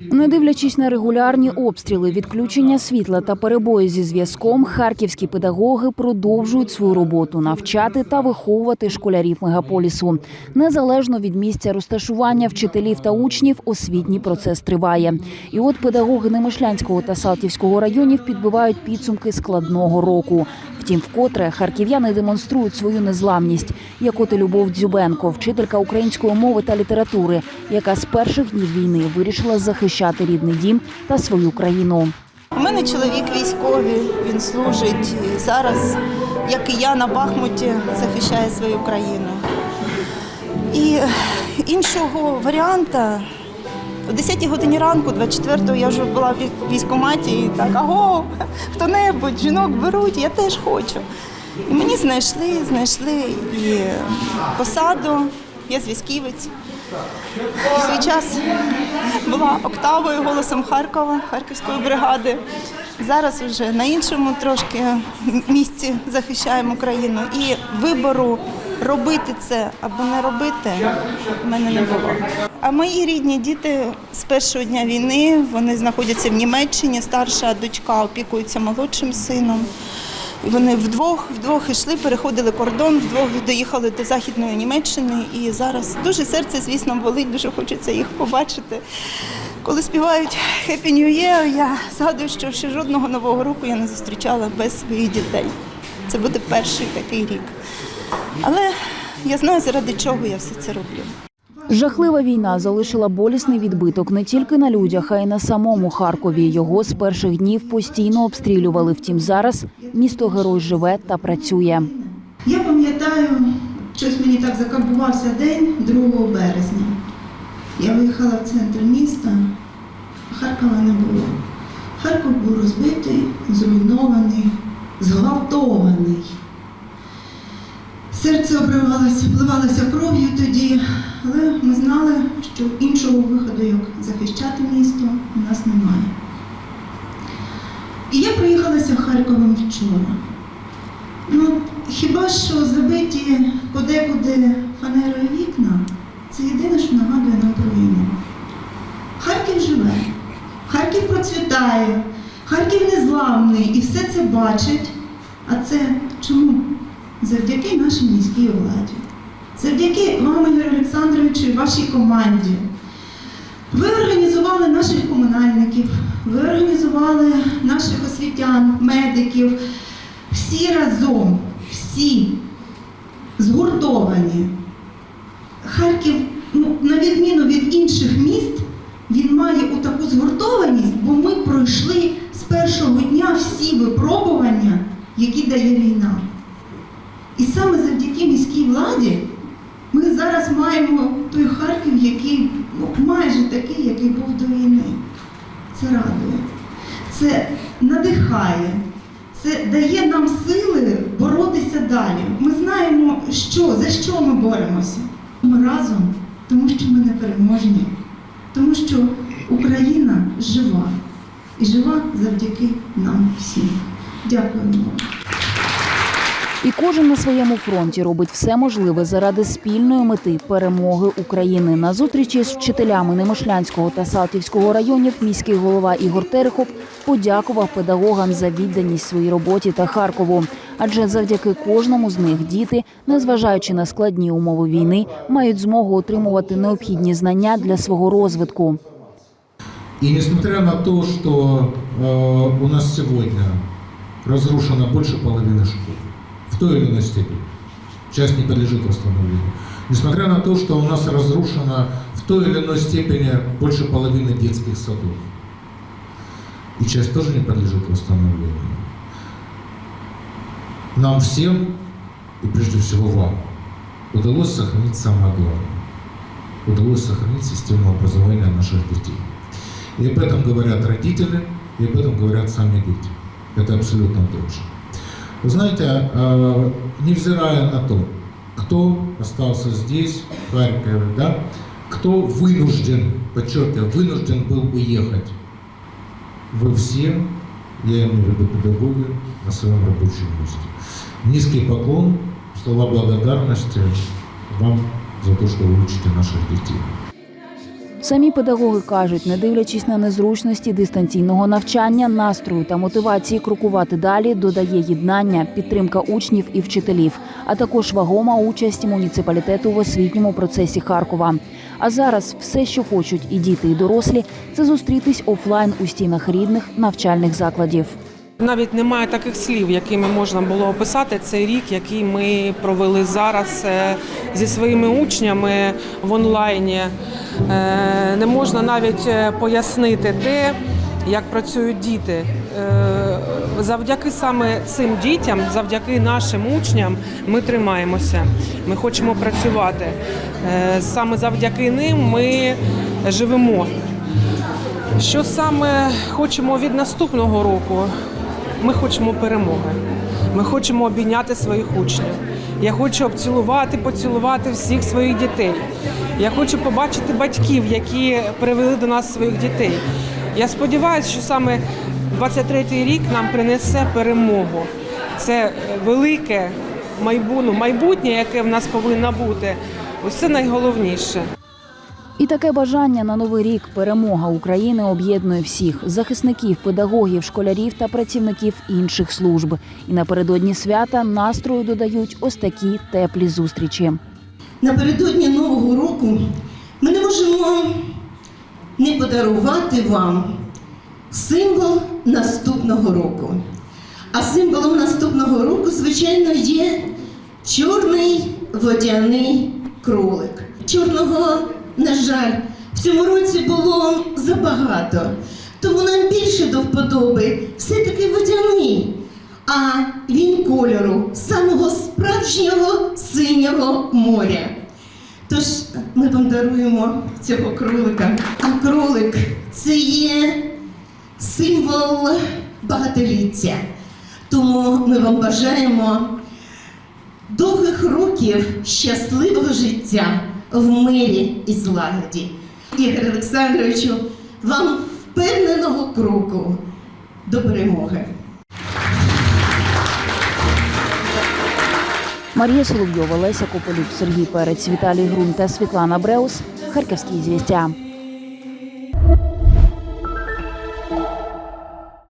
Не дивлячись на регулярні обстріли, відключення світла та перебої зі зв'язком, харківські педагоги продовжують свою роботу навчати та виховувати школярів мегаполісу. Незалежно від місця розташування вчителів та учнів, освітній процес триває. І от педагоги Немишлянського та Салтівського районів підбивають підсумки складного року. Втім, вкотре харків'яни демонструють свою незламність, як от і Любов Дзюбенко, вчителька української мови та літератури, яка з перших днів війни вирішила захищати рідний дім та свою країну. У мене чоловік військовий, він служить і зараз, як і я на Бахмуті, захищає свою країну. І іншого варіанта о 10 годині ранку, 24-го, я вже була в військкоматі і так, аго, хто-небудь, жінок беруть, я теж хочу. І мені знайшли, знайшли і посаду, я зв'язківець. Свій час була октавою голосом Харкова, Харківської бригади. Зараз вже на іншому трошки місці захищаємо країну. І вибору робити це або не робити в мене не було. А мої рідні діти з першого дня війни вони знаходяться в Німеччині. Старша дочка опікується молодшим сином. Вони вдвох вдвох йшли, переходили кордон, вдвох доїхали до західної Німеччини. І зараз дуже серце, звісно, болить, дуже хочеться їх побачити. Коли співають Happy New Year, я згадую, що ще жодного нового року я не зустрічала без своїх дітей. Це буде перший такий рік. Але я знаю, заради чого я все це роблю. Жахлива війна залишила болісний відбиток не тільки на людях, а й на самому Харкові. Його з перших днів постійно обстрілювали. Втім, зараз місто герой живе та працює. Я пам'ятаю, щось мені так закарбувався день 2 березня. Я виїхала в центр міста, Харкова не було. Харків був розбитий, зруйнований, зґвалтований. Серце обривалося, вливалося кров'ю тоді, але ми знали, що іншого виходу, як захищати місто, у нас немає. І я проїхалася Харковом вчора. Ну, хіба що забиті подекуди фанерою вікна, це єдине, що нагадує нам про війну. Харків живе, Харків процвітає, Харків незламний і все це бачить. А це чому? Завдяки нашій міській владі. Завдяки вам, Ігор Олександровичу, і вашій команді. Ви організували наших комунальників, ви організували наших освітян, медиків, всі разом, всі згуртовані. Харків, ну, на відміну від інших міст, він має таку згуртованість, бо ми пройшли з першого дня всі випробування, які дає війна. І саме завдяки міській владі ми зараз маємо той Харків, який ну, майже такий, який був до війни. Це радує, це надихає, це дає нам сили боротися далі. Ми знаємо, що, за що ми боремося. Ми разом, тому що ми не переможні, тому що Україна жива і жива завдяки нам всім. Дякую. І кожен на своєму фронті робить все можливе заради спільної мети перемоги України. На зустрічі з вчителями Немишлянського та Салтівського районів міський голова Ігор Терехов подякував педагогам за відданість своїй роботі та Харкову. Адже завдяки кожному з них діти, незважаючи на складні умови війни, мають змогу отримувати необхідні знання для свого розвитку. И несмотря на то, что э, у нас сегодня разрушено больше половины школ, в той или иной степени, часть не подлежит восстановлению, несмотря на то, что у нас разрушено в той или иной степени больше половины детских садов, и часть тоже не подлежит восстановлению, нам всем, и прежде всего вам, удалось сохранить самое главное. Удалось сохранить систему образования наших детей. И об этом говорят родители, и об этом говорят сами дети. Это абсолютно точно. Вы знаете, э, невзирая на то, кто остался здесь, в Харькове, да, кто вынужден, подчеркиваю, вынужден был уехать, вы все, я имею в виду педагоги, на своем рабочем месте. Низкий поклон, слова благодарности вам за то, что вы учите наших детей. Самі педагоги кажуть, не дивлячись на незручності дистанційного навчання, настрою та мотивації крокувати далі, додає єднання, підтримка учнів і вчителів, а також вагома участь муніципалітету в освітньому процесі Харкова. А зараз все, що хочуть і діти, і дорослі, це зустрітись офлайн у стінах рідних навчальних закладів. Навіть немає таких слів, якими можна було описати цей рік, який ми провели зараз е, зі своїми учнями в онлайні. Е, Не можна навіть е, пояснити те, як працюють діти. Завдяки саме цим дітям, завдяки нашим учням, ми тримаємося. Ми хочемо працювати. Саме завдяки ним ми живемо. Що саме хочемо від наступного року? Ми хочемо перемоги. Ми хочемо обійняти своїх учнів. Я хочу обцілувати, поцілувати всіх своїх дітей. Я хочу побачити батьків, які привели до нас своїх дітей. Я сподіваюся, що саме 23-й рік нам принесе перемогу. Це велике майбутнє, яке в нас повинно бути. Це найголовніше. І таке бажання на новий рік перемога України об'єднує всіх захисників, педагогів, школярів та працівників інших служб. І напередодні свята настрою додають ось такі теплі зустрічі. Напередодні Нового року ми не можемо не подарувати вам символ наступного року. А символом наступного року, звичайно, є чорний водяний кролик. Чорного, на жаль, в цьому році було забагато. Тому нам більше до вподоби все-таки водяний. А він кольору самого справжнього синього моря. Тож ми вам даруємо цього кролика. А кролик це є символ багатоліття. Тому ми вам бажаємо довгих років щасливого життя в мирі і злагоді. Ігор Олександровичу, вам впевненого кроку до перемоги. Марія Соловйова, Леся Кополюк, Сергій Перець, Віталій Грун та Світлана Бреус. Харківські звістя.